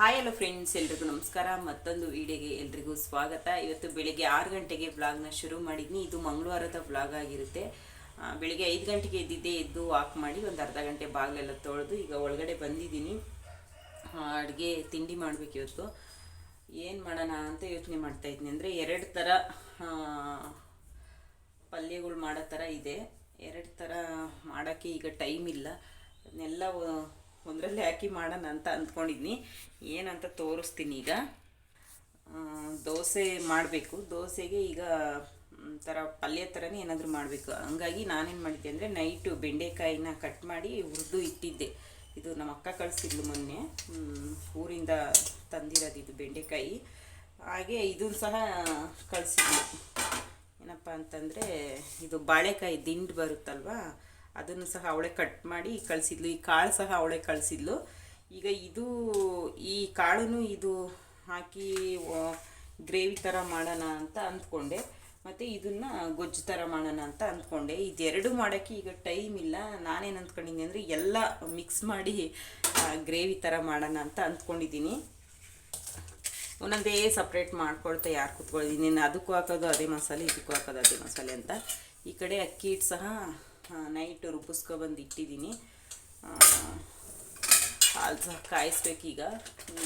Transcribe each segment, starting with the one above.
Hi hello friends ಎಲ್ರಿಗೂ ನಮಸ್ಕಾರ. ಮತ್ತೊಂದು ವಿಡಿಯೋಗೆ ಎಲ್ರಿಗೂ ಸ್ವಾಗತ. ಇವತ್ತು ಬೆಳಿಗ್ಗೆ ಆರು ಗಂಟೆಗೆ ವ್ಲಾಗ್ನ ಶುರು ಮಾಡಿದ್ನಿ. ಇದು ಮಂಗಳವಾರದ ವ್ಲಾಗ್ ಆಗಿರುತ್ತೆ. ಬೆಳಿಗ್ಗೆ ಐದು ಗಂಟೆಗೆ ಎದ್ದಿದ್ದೆ ಎದ್ದು ವಾಕ್ ಮಾಡಿ ಒಂದು ಅರ್ಧ ಗಂಟೆ ಬಾಗಿಲೆಲ್ಲ ತೊಳೆದು ಈಗ ಒಳಗಡೆ ಬಂದಿದ್ದೀನಿ. ಅಡುಗೆ, ತಿಂಡಿ ಮಾಡಬೇಕು ಇವತ್ತು. ಏನು ಮಾಡೋಣ ಅಂತ ಯೋಚನೆ ಮಾಡ್ತಾ ಇದ್ದೀನಿ. ಅಂದರೆ ಎರಡು ಥರ ಪಲ್ಯಗಳು ಮಾಡೋ ಥರ ಇದೆ. ಎರಡು ಥರ ಮಾಡೋಕ್ಕೆ ಈಗ ಟೈಮ್ ಇಲ್ಲ. ಅದನ್ನೆಲ್ಲ ಒಂದರಲ್ಲೇ ಹಾಕಿ ಮಾಡೋಣ ಅಂತ ಅಂದ್ಕೊಂಡಿದ್ನಿ. ಏನಂತ ತೋರಿಸ್ತೀನಿ ಈಗ. ದೋಸೆ ಮಾಡಬೇಕು. ದೋಸೆಗೆ ಈಗ ಒಂಥರ ಪಲ್ಯ ಥರನೇ ಏನಾದರೂ ಮಾಡಬೇಕು. ಹಂಗಾಗಿ ನಾನೇನು ಮಾಡಿದ್ದೆ ಅಂದರೆ ನೈಟು ಬೆಂಡೆಕಾಯಿನ ಕಟ್ ಮಾಡಿ ಹುರಿದು ಇಟ್ಟಿದ್ದೆ. ಇದು ನಮ್ಮ ಅಕ್ಕ ಕಳಿಸಿದ್ಲು ಮೊನ್ನೆ. ಊರಿಂದ ತಂದಿರೋದು ಇದು ಬೆಂಡೆಕಾಯಿ. ಹಾಗೆ ಇದನ್ನು ಸಹ ಕಳಿಸಿದ್ಲು. ಏನಪ್ಪ ಅಂತಂದರೆ ಇದು ಬಾಳೆಕಾಯಿ ದಿಂಡು ಬರುತ್ತಲ್ವಾ? ಅದನ್ನು ಸಹ ಅವಳೆ ಕಟ್ ಮಾಡಿ ಕಳಿಸಿದ್ಲು. ಈ ಕಾಳು ಸಹ ಅವಳೆ ಕಳಿಸಿದ್ಲು. ಈಗ ಇದು, ಈ ಕಾಳನ್ನು ಇದು ಹಾಕಿ ಗ್ರೇವಿ ಥರ ಮಾಡೋಣ ಅಂತ ಅಂದ್ಕೊಂಡೆ. ಮತ್ತು ಇದನ್ನು ಗೊಜ್ಜು ಥರ ಮಾಡೋಣ ಅಂತ ಅಂದ್ಕೊಂಡೆ. ಇದೆರಡು ಮಾಡೋಕ್ಕೆ ಈಗ ಟೈಮ್ ಇಲ್ಲ. ನಾನೇನು ಅಂದ್ಕೊಂಡಿದ್ದೀನಿ ಅಂದರೆ ಎಲ್ಲ ಮಿಕ್ಸ್ ಮಾಡಿ ಗ್ರೇವಿ ಥರ ಮಾಡೋಣ ಅಂತ ಅಂದ್ಕೊಂಡಿದ್ದೀನಿ. ಒಂದೊಂದೇ ಸಪ್ರೇಟ್ ಮಾಡ್ಕೊಳ್ತಾ ಯಾರು ಕೂತ್ಕೊಳ್ತೀನಿ. ಅದಕ್ಕೂ ಹಾಕೋದು ಅದೇ ಮಸಾಲೆ, ಇದಕ್ಕೂ ಹಾಕೋದು ಅದೇ ಮಸಾಲೆ ಅಂತ. ಈ ಕಡೆ ಅಕ್ಕಿ ಹಿಟ್ಟು ಸಹ ನೈಟ್ ರುಬ್ಬಿಸ್ಕೊಬಂದು ಇಟ್ಟಿದ್ದೀನಿ ಹಾಲು ಸಹ ಕಾಯಿಸ್ಬೇಕೀಗ.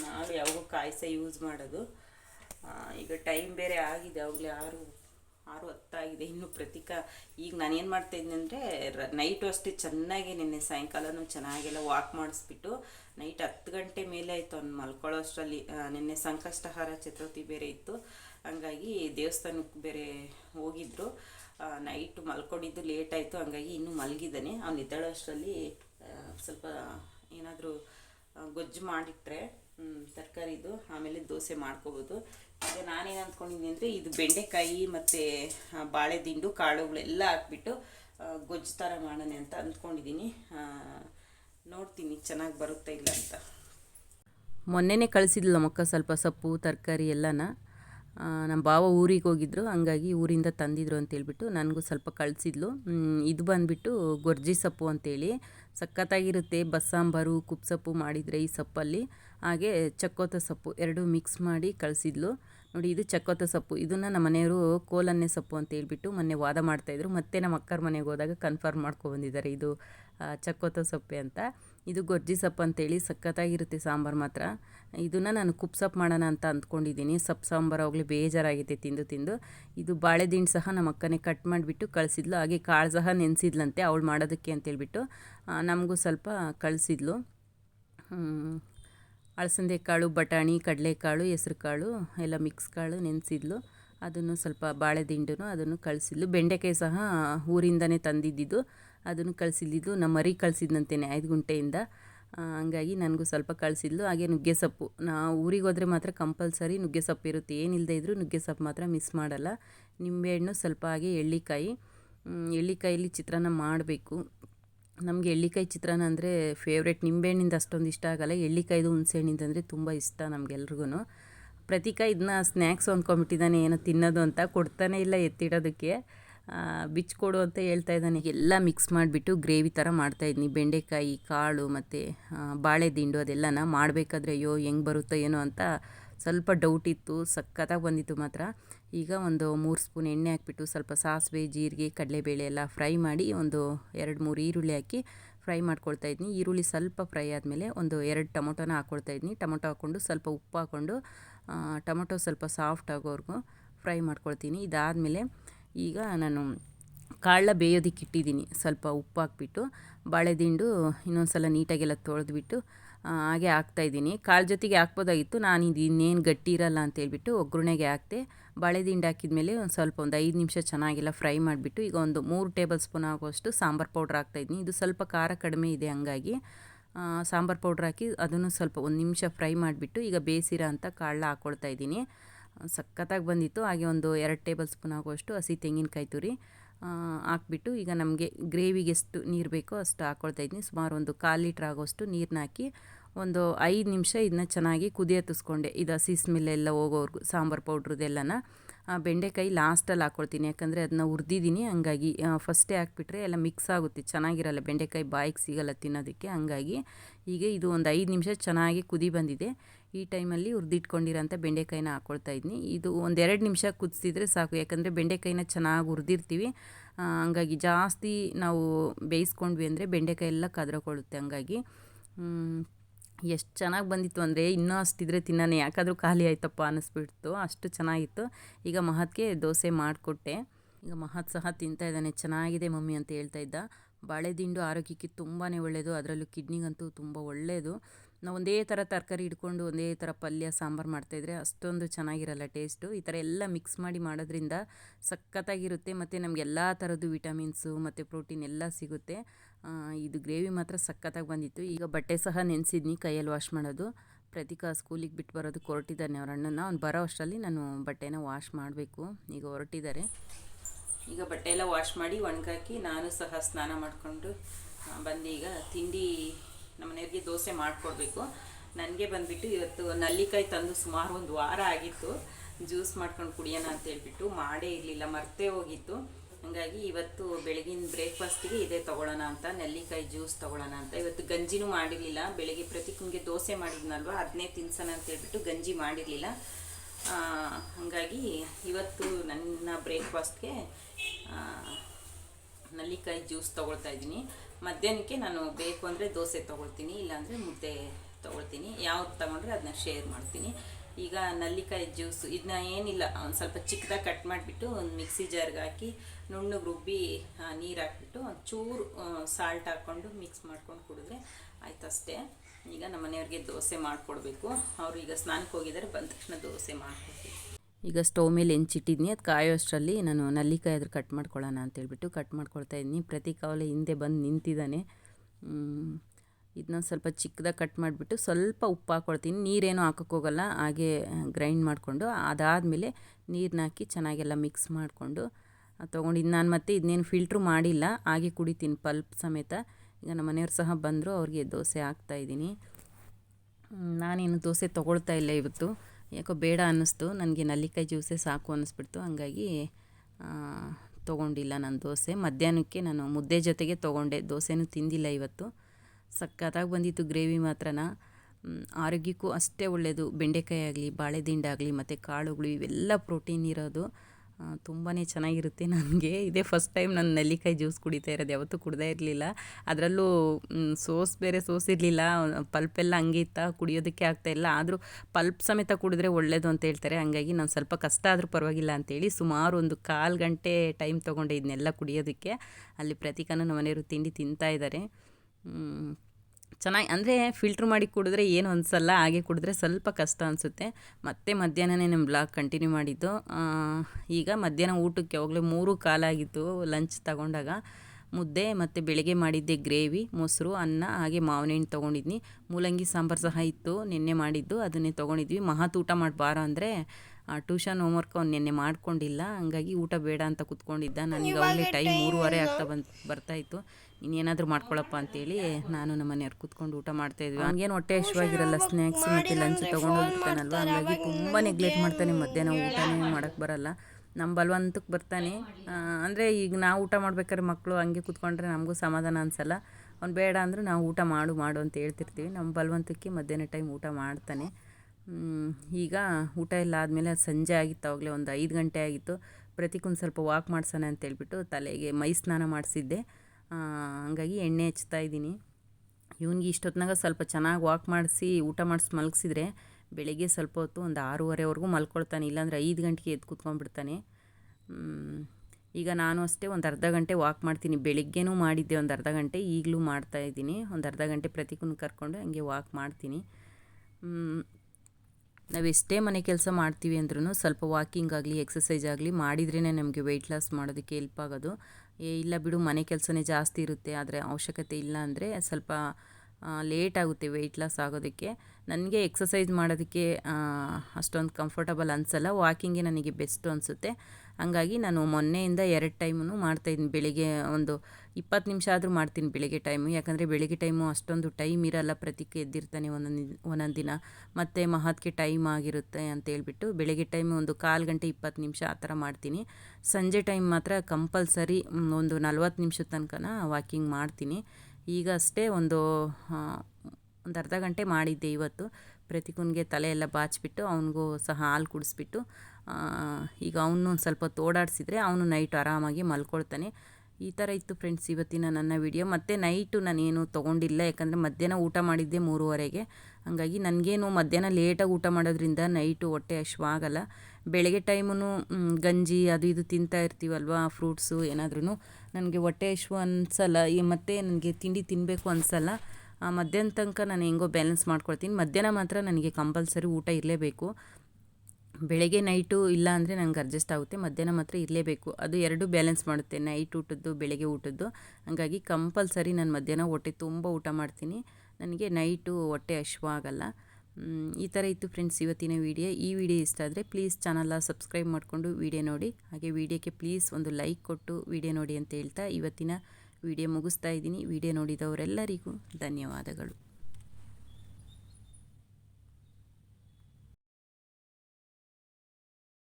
ನಾವು ಯಾವಾಗೂ ಕಾಯಿಸ ಯೂಸ್ ಮಾಡೋದು. ಈಗ ಟೈಮ್ ಬೇರೆ ಆಗಿದೆ. ಅವಾಗಲೇ ಆರು ಆರು ಹತ್ತಾಗಿದೆ. ಇನ್ನು ಪ್ರತೀಕ, ಈಗ ನಾನೇನು ಇದ್ದೀನಿ ಅಂದರೆ ನೈಟು ಅಷ್ಟೇ ಚೆನ್ನಾಗಿ ನಿನ್ನೆ ಸಾಯಂಕಾಲನೂ ಚೆನ್ನಾಗೆಲ್ಲ ವಾಕ್ ಮಾಡಿಸ್ಬಿಟ್ಟು ನೈಟ್ ಹತ್ತು ಗಂಟೆ ಮೇಲೆ ಆಯಿತು. ಅವ್ನು ಮಲ್ಕೊಳ್ಳೋ ಅಷ್ಟರಲ್ಲಿ ನಿನ್ನೆ ಸಂಕಷ್ಟಹಾರ ಚತುರ್ಥಿ ಬೇರೆ ಇತ್ತು. ಹಂಗಾಗಿ ದೇವಸ್ಥಾನಕ್ಕೆ ಬೇರೆ ಹೋಗಿದ್ರು. ನೈಟ್ ಮಲ್ಕೊಂಡಿದ್ದು ಲೇಟ್ ಆಯಿತು, ಹಂಗಾಗಿ ಇನ್ನೂ ಮಲಗಿದ್ದಾನೆ. ಅವ್ನು ಎದ್ದೇಳೋ ಅಷ್ಟರಲ್ಲಿ ಸ್ವಲ್ಪ ಏನಾದರೂ ಗೊಜ್ಜು ಮಾಡಿಟ್ರೆ ತರಕಾರಿದು, ಆಮೇಲೆ ದೋಸೆ ಮಾಡ್ಕೋಬೋದು. ಈಗ ನಾನೇನು ಅಂದ್ಕೊಂಡಿದ್ದೀನಿ ಅಂದರೆ, ಇದು ಬೆಂಡೆಕಾಯಿ ಮತ್ತು ಬಾಳೆ ದಿಂಡು ಕಾಳುಗಳೆಲ್ಲ ಹಾಕ್ಬಿಟ್ಟು ಗೊಜ್ಜು ಥರ ಮಾಡೋಣ ಅಂತ ಅಂದ್ಕೊಂಡಿದ್ದೀನಿ ನೋಡ್ತೀನಿ ಚೆನ್ನಾಗಿ ಬರುತ್ತಾ ಇಲ್ಲ ಅಂತ. ಮೊನ್ನೆನೇ ಕಳಿಸಿದ್ಲು ನಮ್ಮಕ್ಕ ಸ್ವಲ್ಪ ಸೊಪ್ಪು, ತರಕಾರಿ ಎಲ್ಲನ? ನಮ್ಮ ಭಾವ ಊರಿಗೆ ಹೋಗಿದ್ರು, ಹಂಗಾಗಿ ಊರಿಂದ ತಂದಿದ್ರು ಅಂತೇಳ್ಬಿಟ್ಟು ನನಗೂ ಸ್ವಲ್ಪ ಕಳಿಸಿದ್ಲು. ಇದು ಬಂದುಬಿಟ್ಟು ಗೊರ್ಜಿ ಸೊಪ್ಪು ಅಂತೇಳಿ. ಸಖತ್ತಾಗಿರುತ್ತೆ, ಬಸ್ಸಾಂಬಾರು ಕುಪ್ಸೊಪ್ಪು ಮಾಡಿದರೆ ಈ ಸೊಪ್ಪಲ್ಲಿ. ಹಾಗೆ ಚಕ್ಕೋತ ಸೊಪ್ಪು ಎರಡು ಮಿಕ್ಸ್ ಮಾಡಿ ಕಳಿಸಿದ್ಲು. ನೋಡಿ, ಇದು ಚಕ್ಕೋತ ಸೊಪ್ಪು. ಇದನ್ನು ನಮ್ಮ ಮನೆಯವರು ಕೋಲನ್ನೆ ಸೊಪ್ಪು ಅಂತ ಹೇಳಿಬಿಟ್ಟು ಮೊನ್ನೆ ವಾದ ಮಾಡ್ತಾಯಿದ್ರು ಮತ್ತೆ ನಮ್ಮ ಅಕ್ಕರ ಮನೆಗೆ ಹೋದಾಗ ಕನ್ಫರ್ಮ್ ಮಾಡ್ಕೊಬಂದಿದ್ದಾರೆ ಇದು ಚಕ್ಕೋತ ಸೊಪ್ಪೆ ಅಂತ. ಇದು ಗೊಜ್ಜಿ ಸೊಪ್ಪು ಅಂತೇಳಿ ಸಖತ್ತಾಗಿರುತ್ತೆ ಸಾಂಬಾರು ಮಾತ್ರ. ಇದನ್ನು ನಾನು ಕುಪ್ ಸೊಪ್ಪು ಮಾಡೋಣ ಅಂತ ಅಂದ್ಕೊಂಡಿದ್ದೀನಿ. ಸೊಪ್ಪು ಸಾಂಬಾರು ಆಗಲಿ ಬೇಜಾರಾಗೈತೆ ತಿಂದು ತಿಂದು. ಇದು ಬಾಳೆದಿಂಡು ಸಹ ನಮ್ಮ ಅಕ್ಕನೇ ಕಟ್ ಮಾಡಿಬಿಟ್ಟು ಕಳಿಸಿದ್ಲು. ಹಾಗೆ ಕಾಳು ಸಹ ನೆನೆಸಿದ್ಲಂತೆ ಅವಳು ಮಾಡೋದಕ್ಕೆ ಅಂತೇಳ್ಬಿಟ್ಟು ನಮಗೂ ಸ್ವಲ್ಪ ಕಳಿಸಿದ್ಲು. ಅಳಸಂದೆ ಕಾಳು ಬಟಾಣಿ, ಕಡಲೆಕಾಳು ಹೆಸ್ರು ಕಾಳು ಎಲ್ಲ ಮಿಕ್ಸ್ ಕಾಳು ನೆನೆಸಿದ್ಲು. ಅದನ್ನು ಸ್ವಲ್ಪ ಬಾಳೆ ದಿಂಡು ಅದನ್ನು ಕಳಿಸಿದ್ಲು. ಬೆಂಡೆಕಾಯಿ ಸಹ ಊರಿಂದನೇ ತಂದಿದ್ದಿದ್ದು. ಅದನ್ನು ಕಳಿಸಿದ್ದು ನಮ್ಮ ಮರಿ ಕಳಿಸಿದ್ನಂತೇನೆ ಐದು ಗುಂಟೆಯಿಂದ. ಹಂಗಾಗಿ ನನಗೂ ಸ್ವಲ್ಪ ಕಳಿಸಿದ್ಲು. ಹಾಗೆ ನುಗ್ಗೆ ಸೊಪ್ಪು ನಾವು ಊರಿಗೆ ಹೋದರೆ ಮಾತ್ರ ಕಂಪಲ್ಸರಿ ನುಗ್ಗೆ ಸೊಪ್ಪು ಇರುತ್ತೆ. ಏನಿಲ್ಲದೆ ಇದ್ದರೂ ನುಗ್ಗೆ ಸೊಪ್ಪು ಮಾತ್ರ ಮಿಸ್ ಮಾಡಲ್ಲ. ನಿಂಬೆಹಣ್ಣು ಸ್ವಲ್ಪ ಹಾಗೆ ಎಳ್ಳಿಕಾಯಿ. ಎಳ್ಳಿಕಾಯಲ್ಲಿ ಚಿತ್ರಾನ್ನ ಮಾಡಬೇಕು. ನಮಗೆ ಎಳ್ಳಿಕಾಯಿ ಚಿತ್ರಾನ್ನ ಅಂದರೆ ಫೇವ್ರೆಟ್ ನಿಂಬೆಹಣ್ಣಿಂದ ಅಷ್ಟೊಂದು ಇಷ್ಟ ಆಗಲ್ಲ. ಎಳ್ಳಿಕಾಯ್ದು ಹುಣಸೆಹಣ್ಣಿಂದ ಅಂದರೆ ತುಂಬ ಇಷ್ಟ ನಮಗೆಲ್ರಿಗೂ ಪ್ರತೀಕ ಇದನ್ನ ಸ್ನ್ಯಾಕ್ಸ್ ಅಂದ್ಕೊಂಬಿಟ್ಟಿದ್ದಾನೆ ಏನೋ ತಿನ್ನೋದು ಅಂತ. ಕೊಡ್ತಾನೆ ಇಲ್ಲ ಎತ್ತಿಡೋದಕ್ಕೆ. ಆ, ಬಿಚ್ಕೊಡು ಅಂತ ಹೇಳ್ತಾ ಇದ್ದಾನೆ. ಎಲ್ಲ ಮಿಕ್ಸ್ ಮಾಡಿಬಿಟ್ಟು ಗ್ರೇವಿ ಥರ ಮಾಡ್ತಾಯಿದ್ನಿ ಬೆಂಡೆಕಾಯಿ ಕಾಳು ಮತ್ತು ಬಾಳೆ ದಿಂಡು ಅದೆಲ್ಲನ ಮಾಡಬೇಕಾದ್ರೆ ಅಯ್ಯೋ ಹೆಂಗೆ ಬರುತ್ತೋ ಏನೋ ಅಂತ ಸ್ವಲ್ಪ ಡೌಟ್ ಇತ್ತು. ಸಖತ್ತಾಗಿ ಬಂದಿತ್ತು ಮಾತ್ರ. ಈಗ ಒಂದು ಮೂರು ಸ್ಪೂನ್ ಎಣ್ಣೆ ಹಾಕ್ಬಿಟ್ಟು ಸ್ವಲ್ಪ ಸಾಸಿವೆ ಜೀರಿಗೆ ಕಡಲೆಬೇಳೆ ಎಲ್ಲ ಫ್ರೈ ಮಾಡಿ ಒಂದು ಎರಡು ಮೂರು ಈರುಳ್ಳಿ ಹಾಕಿ ಫ್ರೈ ಮಾಡ್ಕೊಳ್ತಾ ಇದ್ದೀನಿ ಈರುಳ್ಳಿ ಸ್ವಲ್ಪ ಫ್ರೈ ಆದಮೇಲೆ ಒಂದು ಎರಡು ಟೊಮೊಟೊನ ಹಾಕ್ಕೊಳ್ತಾ ಇದ್ದೀನಿ ಟೊಮೊಟೊ ಹಾಕ್ಕೊಂಡು ಸ್ವಲ್ಪ ಉಪ್ಪು ಹಾಕ್ಕೊಂಡು ಟೊಮೊಟೊ ಸ್ವಲ್ಪ ಸಾಫ್ಟ್ ಆಗೋವರೆಗೂ ಫ್ರೈ ಮಾಡ್ಕೊಳ್ತೀನಿ. ಇದಾದಮೇಲೆ ಈಗ ನಾನು ಕಾಳನ್ನ ಬೇಯೋದಕ್ಕೆ ಇಟ್ಟಿದ್ದೀನಿ. ಸ್ವಲ್ಪ ಉಪ್ಪು ಹಾಕ್ಬಿಟ್ಟು ಬಾಳೆದಿಂಡು ಇನ್ನೊಂದು ಸಲ ನೀಟಾಗೆಲ್ಲ ತೊಳೆದ್ಬಿಟ್ಟು ಹಾಗೆ ಹಾಕ್ತಾಯಿದ್ದೀನಿ ಕಾಳು ಜೊತೆಗೆ ಹಾಕ್ಬೋದಾಗಿತ್ತು. ನಾನು ಇದು ಇನ್ನೇನು ಗಟ್ಟಿ ಇರಲ್ಲ ಅಂತ ಹೇಳ್ಬಿಟ್ಟು ಒಗ್ಗರಣೆಗೆ ಹಾಕ್ತೆ ಬಾಳೆದಿಂಡು ಹಾಕಿದ್ಮೇಲೆ ಒಂದು ಸ್ವಲ್ಪ ಒಂದು ಐದು ನಿಮಿಷ ಚೆನ್ನಾಗೆಲ್ಲ ಫ್ರೈ ಮಾಡಿಬಿಟ್ಟು, ಈಗ ಒಂದು ಮೂರು ಟೇಬಲ್ ಸ್ಪೂನ್ ಆಗುವಷ್ಟು ಸಾಂಬಾರು ಪೌಡ್ರ್ ಹಾಕ್ತಾಯಿದ್ದೀನಿ ಇದು ಸ್ವಲ್ಪ ಖಾರ ಕಡಿಮೆ ಇದೆ ಹಂಗಾಗಿ ಸಾಂಬಾರು ಪೌಡ್ರ್ ಹಾಕಿ ಅದನ್ನು ಸ್ವಲ್ಪ ಒಂದು ನಿಮಿಷ ಫ್ರೈ ಮಾಡಿಬಿಟ್ಟು, ಈಗ ಬೇಯಿಸಿರೋ ಅಂತ ಕಾಳನ್ನ ಹಾಕ್ಕೊಳ್ತಾ ಇದ್ದೀನಿ. ಸಖತ್ತಾಗಿ ಬಂದಿತ್ತು. ಹಾಗೆ ಒಂದು ಎರಡು ಟೇಬಲ್ ಸ್ಪೂನ್ ಆಗುವಷ್ಟು ಹಸಿ ತೆಂಗಿನಕಾಯಿ ತುರಿ ಹಾಕ್ಬಿಟ್ಟು ಈಗ ನಮಗೆ ಗ್ರೇವಿಗೆ ಎಷ್ಟು ನೀರು ಬೇಕೋ ಅಷ್ಟು ಹಾಕ್ಕೊಳ್ತಾ ಇದ್ದೀನಿ ಸುಮಾರು ಒಂದು ಕಾಲು ಲೀಟ್ರ್ ಆಗೋಷ್ಟು ನೀರನ್ನ ಹಾಕಿ ಒಂದು ಐದು ನಿಮಿಷ ಇದನ್ನ ಚೆನ್ನಾಗಿ ಕುದಿಯತ್ತಿಸ್ಕೊಂಡೆ ಇದು ಹಸಿ ಸ್ಮೆಲ್ ಎಲ್ಲ ಹೋಗೋವರೆಗೂ, ಸಾಂಬಾರು ಪೌಡ್ರದ್ದೆಲ್ಲನ ಬೆಂಡೆಕಾಯಿ ಲಾಸ್ಟಲ್ಲಿ ಹಾಕ್ಕೊಳ್ತೀನಿ ಯಾಕಂದರೆ ಅದನ್ನ ಹುರಿದಿದ್ದೀನಿ, ಹಂಗಾಗಿ ಫಸ್ಟೇ ಹಾಕ್ಬಿಟ್ರೆ ಎಲ್ಲ ಮಿಕ್ಸ್ ಆಗುತ್ತೆ. ಚೆನ್ನಾಗಿರಲ್ಲ, ಬೆಂಡೆಕಾಯಿ ಬಾಯಿಗೆ ಸಿಗಲ್ಲ ತಿನ್ನೋದಕ್ಕೆ, ಹಂಗಾಗಿ. ಈಗ ಇದು ಒಂದು ಐದು ನಿಮಿಷ ಚೆನ್ನಾಗಿ ಕುದಿ ಬಂದಿದೆ. ಈ ಟೈಮಲ್ಲಿ ಹುರಿದಿಟ್ಕೊಂಡಿರೋಂಥ ಬೆಂಡೆಕಾಯಿನ ಹಾಕ್ಕೊಳ್ತಾ ಇದ್ದೀನಿ. ಇದು ಒಂದೆರಡು ನಿಮಿಷ ಕುದಿಸಿದ್ರೆ ಸಾಕು. ಯಾಕಂದರೆ ಬೆಂಡೆಕಾಯಿನ ಚೆನ್ನಾಗಿ ಹುರಿದಿರ್ತೀವಿ. ಹಂಗಾಗಿ ಜಾಸ್ತಿ ನಾವು ಬೇಯಿಸ್ಕೊಂಡ್ವಿ ಅಂದರೆ ಬೆಂಡೆಕಾಯಿ ಎಲ್ಲ ಕದ್ರಕೊಳ್ಳುತ್ತೆ, ಹಂಗಾಗಿ. ಎಷ್ಟು ಚೆನ್ನಾಗಿ ಬಂದಿತ್ತು ಅಂದರೆ ಇನ್ನೂ ಅಷ್ಟಿದ್ರೆ ತಿನ್ನೋಣ, ಯಾಕಾದರೂ ಖಾಲಿ ಆಯ್ತಪ್ಪ ಅನ್ನಿಸ್ಬಿಡ್ತು. ಅಷ್ಟು ಚೆನ್ನಾಗಿತ್ತು. ಈಗ ಮಹತ್ಗೆ ದೋಸೆ ಮಾಡಿಕೊಟ್ಟೆ. ಈಗ ಮಹತ್ ಸಹ ತಿಂತಾ ಇದ್ದಾನೆ. ಚೆನ್ನಾಗಿದೆ ಮಮ್ಮಿ ಅಂತ ಹೇಳ್ತಾ ಇದ್ದ. ಬಾಳೆದಿಂಡು ಆರೋಗ್ಯಕ್ಕೆ ತುಂಬಾ ಒಳ್ಳೆಯದು ಅದರಲ್ಲೂ ಕಿಡ್ನಿಗಂತೂ ತುಂಬ ಒಳ್ಳೆಯದು ನಾವು ಒಂದೇ ಥರ ತರಕಾರಿ ಇಟ್ಕೊಂಡು ಒಂದೇ ಥರ ಪಲ್ಯ, ಸಾಂಬಾರು ಮಾಡ್ತಾಯಿದ್ರೆ ಅಷ್ಟೊಂದು ಚೆನ್ನಾಗಿರಲ್ಲ ಟೇಸ್ಟು. ಈ ಥರ ಎಲ್ಲ ಮಿಕ್ಸ್ ಮಾಡಿ ಮಾಡೋದ್ರಿಂದ ಸಖತ್ತಾಗಿರುತ್ತೆ. ಮತ್ತು ನಮಗೆಲ್ಲ ಥರದ್ದು ವಿಟಮಿನ್ಸು ಮತ್ತು ಪ್ರೋಟೀನ್ ಎಲ್ಲ ಸಿಗುತ್ತೆ. ಇದು ಗ್ರೇವಿ ಮಾತ್ರ ಸಖತ್ತಾಗಿ ಬಂದಿತ್ತು. ಈಗ ಬಟ್ಟೆ ಸಹ ನೆನೆಸಿದ್ನಿ ಕೈಯಲ್ಲಿ ವಾಶ್ ಮಾಡೋದು. ಪ್ರತೀಕ ಸ್ಕೂಲಿಗೆ ಬಿಟ್ಟು ಬರೋದಕ್ಕೆ ಹೊರಟಿದ್ದಾನೆ ಅವ್ರ ಅಣ್ಣನ. ಅವ್ನು ಬರೋ ಅಷ್ಟರಲ್ಲಿ ನಾನು ಬಟ್ಟೆನ ವಾಶ್ ಮಾಡಬೇಕು. ಈಗ ಹೊರಟಿದ್ದಾರೆ ಈಗ ಬಟ್ಟೆ ಎಲ್ಲ ವಾಶ್ ಮಾಡಿ ಒಣಗಾಕಿ ನಾನು ಸಹ ಸ್ನಾನ ಮಾಡಿಕೊಂಡು ಬಂದು ಈಗ ತಿಂಡಿ ನಮ್ಮ ಮನೆಯವ್ರಿಗೆ ದೋಸೆ ಮಾಡಿಕೊಡ್ಬೇಕು. ನನಗೆ ಬಂದುಬಿಟ್ಟು ಇವತ್ತು ನಲ್ಲಿಕಾಯಿ ತಂದು ಸುಮಾರು ಒಂದು ವಾರ ಆಗಿತ್ತು. ಜ್ಯೂಸ್ ಮಾಡ್ಕೊಂಡು ಕುಡಿಯೋಣ ಅಂತ ಹೇಳ್ಬಿಟ್ಟು ಮಾಡೇ ಇರಲಿಲ್ಲ. ಮರ್ತೇ ಹೋಗಿತ್ತು. ಹಾಗಾಗಿ ಇವತ್ತು ಬೆಳಗಿನ ಬ್ರೇಕ್ಫಾಸ್ಟಿಗೆ ಇದೇ ತೊಗೊಳ್ಳೋಣ ಅಂತ, ನೆಲ್ಲಿಕಾಯಿ ಜ್ಯೂಸ್ ತೊಗೊಳ್ಳೋಣ ಅಂತ. ಇವತ್ತು ಗಂಜಿನೂ ಮಾಡಿರಲಿಲ್ಲ, ಬೆಳಗ್ಗೆ ಪ್ರತಿಕುಂಗೆ ದೋಸೆ ಮಾಡಿದ್ನಲ್ವ ಅದನ್ನೇ ತಿನ್ಸೋಣ ಅಂತ ಹೇಳ್ಬಿಟ್ಟು ಗಂಜಿ ಮಾಡಿರಲಿಲ್ಲ. ಹಾಗಾಗಿ ಇವತ್ತು ನನ್ನ ಬ್ರೇಕ್ಫಾಸ್ಟ್ಗೆ ನಲ್ಲಿಕಾಯಿ ಜ್ಯೂಸ್ ತೊಗೊಳ್ತಾ ಇದ್ದೀನಿ. ಮಧ್ಯಾಹ್ನಕ್ಕೆ ನಾನು ಬೇಕು ಅಂದರೆ ದೋಸೆ ತೊಗೊಳ್ತೀನಿ, ಇಲ್ಲಾಂದರೆ ಮುದ್ದೆ ತೊಗೊಳ್ತೀನಿ. ಯಾವ್ದು ತೊಗೊಂಡ್ರೆ ಅದನ್ನ ಶೇರ್ ಮಾಡ್ತೀನಿ. ಈಗ ನಲ್ಲಿಕಾಯಿ ಜ್ಯೂಸು ಇದನ್ನ ಏನಿಲ್ಲ, ಒಂದು ಸ್ವಲ್ಪ ಚಿಕ್ಕದಾಗಿ ಕಟ್ ಮಾಡಿಬಿಟ್ಟು ಒಂದು ಮಿಕ್ಸಿ ಜಾರ್ಗೆ ಹಾಕಿ ನುಣ್ಣಗೆ ರುಬ್ಬಿ ನೀರು ಹಾಕ್ಬಿಟ್ಟು ಚೂರು ಸಾಲ್ಟ್ ಹಾಕ್ಕೊಂಡು ಮಿಕ್ಸ್ ಮಾಡ್ಕೊಂಡು ಕುಡಿದ್ರೆ ಆಯ್ತು ಅಷ್ಟೇ ಈಗ ನಮ್ಮ ಮನೆಯವ್ರಿಗೆ ದೋಸೆ ಮಾಡಿಕೊಡ್ಬೇಕು. ಅವರು ಈಗ ಸ್ನಾನಕ್ಕೆ ಹೋಗಿದ್ದಾರೆ ಬಂದ ತಕ್ಷಣ ದೋಸೆ ಮಾಡಿಕೊಡ್ತೀವಿ. ಈಗ ಸ್ಟವ್ ಮೇಲೆ ಹೆಂಚಿಟ್ಟಿದ್ನಿ ಅದು ಕಾಯೋ ಅಷ್ಟರಲ್ಲಿ ನಾನು ನಲ್ಲಿಕಾಯಿ ಆದರೂ ಕಟ್ ಮಾಡ್ಕೊಳ್ಳೋಣ ಅಂತೇಳ್ಬಿಟ್ಟು ಕಟ್ ಮಾಡ್ಕೊಳ್ತಾ ಇದ್ದೀನಿ ಪ್ರತಿ ಕಾವಲೆ ಹಿಂದೆ ಬಂದು ನಿಂತಿದ್ದಾನೆ. ಇದನ್ನ ಸ್ವಲ್ಪ ಚಿಕ್ಕದಾಗಿ ಕಟ್ ಮಾಡಿಬಿಟ್ಟು ಸ್ವಲ್ಪ ಉಪ್ಪು ಹಾಕ್ಕೊಳ್ತೀನಿ ನೀರೇನು ಹಾಕೋಕ್ಕೋಗಲ್ಲ ಹಾಗೆ ಗ್ರೈಂಡ್ ಮಾಡಿಕೊಂಡು ಅದಾದಮೇಲೆ ನೀರನ್ನ ಹಾಕಿ ಚೆನ್ನಾಗೆಲ್ಲ ಮಿಕ್ಸ್ ಮಾಡಿಕೊಂಡು ತೊಗೊಂಡಿದ್ದು ನಾನು ಮತ್ತೆ ಇದನ್ನೇನು ಫಿಲ್ಟ್ರು ಮಾಡಿಲ್ಲ, ಹಾಗೆ ಕುಡಿತೀನಿ ಪಲ್ಪ್ ಸಮೇತ. ಈಗ ನಮ್ಮ ಮನೆಯವ್ರು ಸಹ ಬಂದರು, ಅವ್ರಿಗೆ ದೋಸೆ ಹಾಕ್ತಾಯಿದ್ದೀನಿ ನಾನೇನು ದೋಸೆ ತೊಗೊಳ್ತಾ ಇಲ್ಲ ಇವತ್ತು. ಯಾಕೋ ಬೇಡ ಅನ್ನಿಸ್ತು. ನನಗೆ ನಲ್ಲಿಕಾಯಿ ಜ್ಯೂಸೇ ಸಾಕು ಅನ್ನಿಸ್ಬಿಡ್ತು. ಹಂಗಾಗಿ ತೊಗೊಂಡಿಲ್ಲ ನಾನು ದೋಸೆ. ಮಧ್ಯಾಹ್ನಕ್ಕೆ ನಾನು ಮುದ್ದೆ ಜೊತೆಗೆ ತೊಗೊಂಡೆ. ದೋಸೆನೂ ತಿಂದಿಲ್ಲ ಇವತ್ತು. ಸಖತ್ತಾಗಿ ಬಂದಿತ್ತು ಗ್ರೇವಿ ಮಾತ್ರನ. ಆರೋಗ್ಯಕ್ಕೂ ಅಷ್ಟೇ ಒಳ್ಳೆಯದು ಬೆಂಡೆಕಾಯಿ ಆಗಲಿ ಬಾಳೆದಿಂಡಾಗಲಿ ಮತ್ತು ಕಾಳುಗಳು ಇವೆಲ್ಲ ಪ್ರೋಟೀನ್ ಇರೋದು. ತುಂಬಾ ಚೆನ್ನಾಗಿರುತ್ತೆ ನನಗೆ. ಇದೇ ಫಸ್ಟ್ ಟೈಮ್ ನಾನು ನೆಲ್ಲಿಕಾಯಿ ಜ್ಯೂಸ್ ಕುಡಿತಾ ಇರೋದು. ಯಾವತ್ತೂ ಕುಡ್ದೇ ಇರಲಿಲ್ಲ. ಅದರಲ್ಲೂ ಸೋಸ್ ಬೇರೆ ಸೋಸ್ ಇರಲಿಲ್ಲ. ಪಲ್ಪೆಲ್ಲ ಹಂಗೆ ಇತ್ತ, ಕುಡಿಯೋದಕ್ಕೆ ಆಗ್ತಾಯಿಲ್ಲ ಆದರೂ ಪಲ್ಪ್ ಸಮೇತ ಕುಡಿದ್ರೆ ಒಳ್ಳೆಯದು ಅಂತ ಹೇಳ್ತಾರೆ. ಹಾಗಾಗಿ ನಾನು ಸ್ವಲ್ಪ ಕಷ್ಟ ಆದರೂ ಪರವಾಗಿಲ್ಲ ಅಂತೇಳಿ ಸುಮಾರು ಒಂದು ಕಾಲು ಗಂಟೆ ಟೈಮ್ ತೊಗೊಂಡೆ ಇದನ್ನೆಲ್ಲ ಕುಡಿಯೋದಕ್ಕೆ. ಅಲ್ಲಿ ಪ್ರತಿಕನ ನಮ್ಮ ಮನೆಯವರು ತಿಂಡಿ ತಿಂತಾ ಇದ್ದಾರೆ. ಚೆನ್ನಾಗಿ, ಅಂದರೆ ಫಿಲ್ಟ್ರ್ ಮಾಡಿ ಕುಡಿದ್ರೆ ಏನು ಅನಿಸಲ್ಲ, ಹಾಗೆ ಕುಡಿದ್ರೆ ಸ್ವಲ್ಪ ಕಷ್ಟ ಅನಿಸುತ್ತೆ. ಮತ್ತೆ ಮಧ್ಯಾಹ್ನನೇ ನಮ್ಮ ಬ್ಲಾಗ್ ಕಂಟಿನ್ಯೂ ಮಾಡಿದ್ದು. ಈಗ ಮಧ್ಯಾಹ್ನ ಊಟಕ್ಕೆ ಯಾವಾಗಲೂ ಮೂರು ಕಾಲಾಗಿತ್ತು ಲಂಚ್ ತಗೊಂಡಾಗ. ಮುದ್ದೆ ಮತ್ತು ಬೆಳಗ್ಗೆ ಮಾಡಿದ್ದೆ ಗ್ರೇವಿ, ಮೊಸರು, ಅನ್ನ, ಹಾಗೆ ಮಾವಿನಹಣ್ಣು ತೊಗೊಂಡಿದ್ನಿ. ಮೂಲಂಗಿ ಸಾಂಬಾರು ಸಹ ಇತ್ತು, ನಿನ್ನೆ ಮಾಡಿದ್ದು. ಅದನ್ನೇ ತೊಗೊಂಡಿದ್ವಿ. ಮಹತ್ ಊಟ ಮಾಡಿ ಬಾರ ಅಂದರೆ ಟ್ಯೂಷನ್ ಹೋಮ್ವರ್ಕ್ ಅವ್ನು ನಿನ್ನೆ ಮಾಡ್ಕೊಂಡಿಲ್ಲ. ಹಂಗಾಗಿ ಊಟ ಬೇಡ ಅಂತ ಕುತ್ಕೊಂಡಿದ್ದ. ನನಗೆ ಅವಾಗಲೇ ಟೈಮ್ ಮೂರುವರೆ ಆಗ್ತಾ ಬಂದು ಬರ್ತಾಯಿತ್ತು ಇನ್ನೇನಾದರೂ ಮಾಡ್ಕೊಳಪ್ಪ ಅಂತೇಳಿ ನಾನು ನಮ್ಮ ಮನೆಯವ್ರು ಕೂತ್ಕೊಂಡು ಊಟ ಮಾಡ್ತಾಯಿದ್ವಿ ಹಂಗೇನು ಹೊಟ್ಟೆ ಹಶ್ವಾಗಿರಲ್ಲ ಸ್ನ್ಯಾಕ್ಸ್ ಮತ್ತು ಲಂಚ್ ತೊಗೊಂಡೋಗಿರ್ತಾನಲ್ವ ಹಂಗಾಗಿ ತುಂಬ ನೆಗ್ಲೆಕ್ಟ್ ಮಾಡ್ತಾನೆ ಮಧ್ಯಾಹ್ನ ಊಟನೇ ಮಾಡೋಕ್ಕೆ ಬರಲ್ಲ. ನಮ್ಮ ಬಲವಂತಕ್ಕೆ ಬರ್ತಾನೆ. ಅಂದರೆ ಈಗ ನಾವು ಊಟ ಮಾಡ್ಬೇಕಾದ್ರೆ ಮಕ್ಕಳು ಹಂಗೆ ಕೂತ್ಕೊಂಡ್ರೆ ನಮಗೂ ಸಮಾಧಾನ ಅನಿಸಲ್ಲ. ಅವ್ನು ಬೇಡ ಅಂದ್ರೆ ನಾವು ಊಟ ಮಾಡು ಮಾಡು ಅಂತ ಹೇಳ್ತಿರ್ತೀವಿ. ನಮ್ಮ ಬಲವಂತಕ್ಕೆ ಮಧ್ಯಾಹ್ನ ಟೈಮ್ ಊಟ ಮಾಡ್ತಾನೆ. ಈಗ ಊಟ ಎಲ್ಲ ಆದಮೇಲೆ ಸಂಜೆ ಆಗಿತ್ತು ಆಗಲೇ ಒಂದು ಐದು ಗಂಟೆ ಆಗಿತ್ತು. ಪ್ರತಿಕೊಂದು ಸ್ವಲ್ಪ ವಾಕ್ ಮಾಡ್ಸೋಣ ಅಂತೇಳ್ಬಿಟ್ಟು ತಲೆಗೆ ಮೈ ಸ್ನಾನ ಮಾಡಿಸಿದ್ದೆ. ಹಂಗಾಗಿ ಎಣ್ಣೆ ಹಚ್ತಾ ಇದ್ದೀನಿ. ಇವನಿಗೆ ಇಷ್ಟೊತ್ತಿನಾಗ ಸ್ವಲ್ಪ ಚೆನ್ನಾಗಿ ವಾಕ್ ಮಾಡಿಸಿ, ಊಟ ಮಾಡಿಸಿ ಮಲಗಿಸಿದ್ರೆ ಬೆಳಿಗ್ಗೆ ಸ್ವಲ್ಪ ಹೊತ್ತು ಒಂದು ಆರೂವರೆವರೆಗೂ ಮಲ್ಕೊಳ್ತಾನೆ, ಇಲ್ಲಾಂದರೆ ಐದು ಗಂಟೆಗೆ ಎದ್ದು ಕೂತ್ಕೊಂಡ್ಬಿಡ್ತಾನೆ. ಈಗ ನಾನು ಅಷ್ಟೇ ಒಂದು ಅರ್ಧ ಗಂಟೆ ವಾಕ್ ಮಾಡ್ತೀನಿ. ಬೆಳಿಗ್ಗೆನೂ ಮಾಡಿದ್ದೆ ಒಂದು ಅರ್ಧ ಗಂಟೆ, ಈಗಲೂ ಮಾಡ್ತಾ ಇದ್ದೀನಿ. ಒಂದು ಅರ್ಧ ಗಂಟೆ ಪ್ರತಿಕೂನು ಕರ್ಕೊಂಡು ಹಂಗೆ ವಾಕ್ ಮಾಡ್ತೀನಿ. ನಾವು ಎಷ್ಟೇ ಮನೆ ಕೆಲಸ ಮಾಡ್ತೀವಿ ಅಂದ್ರೂ ಸ್ವಲ್ಪ ವಾಕಿಂಗ್ ಆಗಲಿ ಎಕ್ಸಸೈಸ್ ಆಗಲಿ ಮಾಡಿದ್ರೇ ನಮಗೆ ವೆಯ್ಟ್ ಲಾಸ್ ಮಾಡೋದಕ್ಕೆ ಹೆಲ್ಪ್ ಆಗೋದು. ಇಲ್ಲ ಬಿಡು, ಮನೆ ಕೆಲಸನೇ ಜಾಸ್ತಿ ಇರುತ್ತೆ, ಆದರೆ ಅವಶ್ಯಕತೆ ಇಲ್ಲ ಅಂದರೆ ಸ್ವಲ್ಪ ಲೇಟ್ ಆಗುತ್ತೆ ವೆಯ್ಟ್ ಲಾಸ್ ಆಗೋದಕ್ಕೆ. ನನಗೆ ಎಕ್ಸಸೈಸ್ ಮಾಡೋದಕ್ಕೆ ಅಷ್ಟೊಂದು ಕಂಫರ್ಟಬಲ್ ಅನಿಸಲ್ಲ ವಾಕಿಂಗೇ ನನಗೆ ಬೆಸ್ಟು ಅನಿಸುತ್ತೆ. ಹಂಗಾಗಿ ನಾನು ಮೊನ್ನೆಯಿಂದ ಎರಡು ಟೈಮು ಮಾಡ್ತಾಯಿದ್ದೀನಿ ಬೆಳಿಗ್ಗೆ ಒಂದು ಇಪ್ಪತ್ತು ನಿಮಿಷ ಆದರೂ ಮಾಡ್ತೀನಿ ಬೆಳಿಗ್ಗೆ ಟೈಮು ಯಾಕಂದರೆ ಬೆಳಿಗ್ಗೆ ಟೈಮು ಅಷ್ಟೊಂದು ಟೈಮ್ ಇರಲ್ಲ. ಪ್ರತಿಕ್ಕೆ ಎದ್ದಿರ್ತಾನೆ ಒಂದೊಂದು ಒಂದೊಂದು ದಿನ. ಮತ್ತು ಮಹತ್ಗೆ ಟೈಮ್ ಆಗಿರುತ್ತೆ ಅಂತ ಹೇಳ್ಬಿಟ್ಟು ಬೆಳಿಗ್ಗೆ ಟೈಮ್ ಒಂದು ಕಾಲು ಗಂಟೆ ಇಪ್ಪತ್ತು ನಿಮಿಷ ಆ ಥರ ಮಾಡ್ತೀನಿ. ಸಂಜೆ ಟೈಮ್ ಮಾತ್ರ ಕಂಪಲ್ಸರಿ ಒಂದು ನಲ್ವತ್ತು ನಿಮಿಷದ ತನಕನ ವಾಕಿಂಗ್ ಮಾಡ್ತೀನಿ. ಈಗ ಅಷ್ಟೇ ಒಂದು ಒಂದು ಅರ್ಧ ಗಂಟೆ ಮಾಡಿದ್ದೆ ಇವತ್ತು. ಪ್ರತಿಕುನ್ಗೆ ತಲೆ ಎಲ್ಲ ಬಾಚಿಬಿಟ್ಟು ಅವನಿಗೂ ಸಹ ಹಾಲು ಕುಡಿಸ್ಬಿಟ್ಟು ಈಗ ಅವನು ಒಂದು ಸ್ವಲ್ಪ ತೋಡಾಡಿಸಿದ್ರೆ ಅವನು ನೈಟ್ ಆರಾಮಾಗಿ ಮಲ್ಕೊಳ್ತಾನೆ. ಈ ಥರ ಇತ್ತು ಫ್ರೆಂಡ್ಸ್ ಇವತ್ತಿನ ನನ್ನ ವಿಡಿಯೋ. ಮತ್ತು ನೈಟು ನಾನೇನು ತೊಗೊಂಡಿಲ್ಲ, ಯಾಕಂದರೆ ಮಧ್ಯಾಹ್ನ ಊಟ ಮಾಡಿದ್ದೆ ಮೂರುವರೆಗೆ. ಹಾಗಾಗಿ ನನಗೇನು ಮಧ್ಯಾಹ್ನ ಲೇಟಾಗಿ ಊಟ ಮಾಡೋದ್ರಿಂದ ನೈಟು ಹೊಟ್ಟೆ ಅಶ್ವಾಗಲ್ಲ ಬೆಳಗ್ಗೆ ಟೈಮು ಗಂಜಿ ಅದು ಇದು ತಿಂತಾ ಇರ್ತೀವಲ್ವ, ಫ್ರೂಟ್ಸು ಏನಾದ್ರೂ ನನಗೆ ಹೊಟ್ಟೆ ಅಶ್ವ ಅನಿಸಲ್ಲ, ಈ ಮತ್ತು ನನಗೆ ತಿಂಡಿ ತಿನ್ನಬೇಕು ಅನ್ಸಲ್ಲ. ಮಧ್ಯಾಹ್ನ ತನಕ ನಾನು ಹೆಂಗೋ ಬ್ಯಾಲೆನ್ಸ್ ಮಾಡ್ಕೊಳ್ತೀನಿ. ಮಧ್ಯಾಹ್ನ ಮಾತ್ರ ನನಗೆ ಕಂಪಲ್ಸರಿ ಊಟ ಇರಲೇಬೇಕು. ಬೆಳಗ್ಗೆ ನೈಟು ಇಲ್ಲ ಅಂದರೆ ನಂಗೆ ಅಡ್ಜಸ್ಟ್ ಆಗುತ್ತೆ, ಮಧ್ಯಾಹ್ನ ಮಾತ್ರ ಇರಲೇಬೇಕು. ಅದು ಎರಡು ಬ್ಯಾಲೆನ್ಸ್ ಮಾಡುತ್ತೆ ನೈಟ್ ಊಟದ್ದು, ಬೆಳಗ್ಗೆ ಊಟದ್ದು. ಹಾಗಾಗಿ ಕಂಪಲ್ಸರಿ ನಾನು ಮಧ್ಯಾಹ್ನ ಹೊಟ್ಟೆ ತುಂಬ ಊಟ ಮಾಡ್ತೀನಿ. ನನಗೆ ನೈಟು ಹೊಟ್ಟೆ ಆಗಲ್ಲ. ಈ ಥರ ಇತ್ತು ಫ್ರೆಂಡ್ಸ್ ಇವತ್ತಿನ ವೀಡಿಯೋ ಈ ವಿಡಿಯೋ ಇಷ್ಟ ಆದರೆ ಪ್ಲೀಸ್ ಚಾನಲ್ನ ಸಬ್ಸ್ಕ್ರೈಬ್ ಮಾಡಿಕೊಂಡು ವಿಡಿಯೋ ನೋಡಿ. ಹಾಗೆ ವಿಡಿಯೋಕ್ಕೆ ಪ್ಲೀಸ್ ಒಂದು ಲೈಕ್ ಕೊಟ್ಟು ವಿಡಿಯೋ ನೋಡಿ ಅಂತ ಹೇಳ್ತಾ ಇವತ್ತಿನ ವಿಡಿಯೋ ಮುಗಿಸ್ತಾ ಇದ್ದೀನಿ. ವಿಡಿಯೋ ನೋಡಿದವರೆಲ್ಲರಿಗೂ ಧನ್ಯವಾದಗಳು.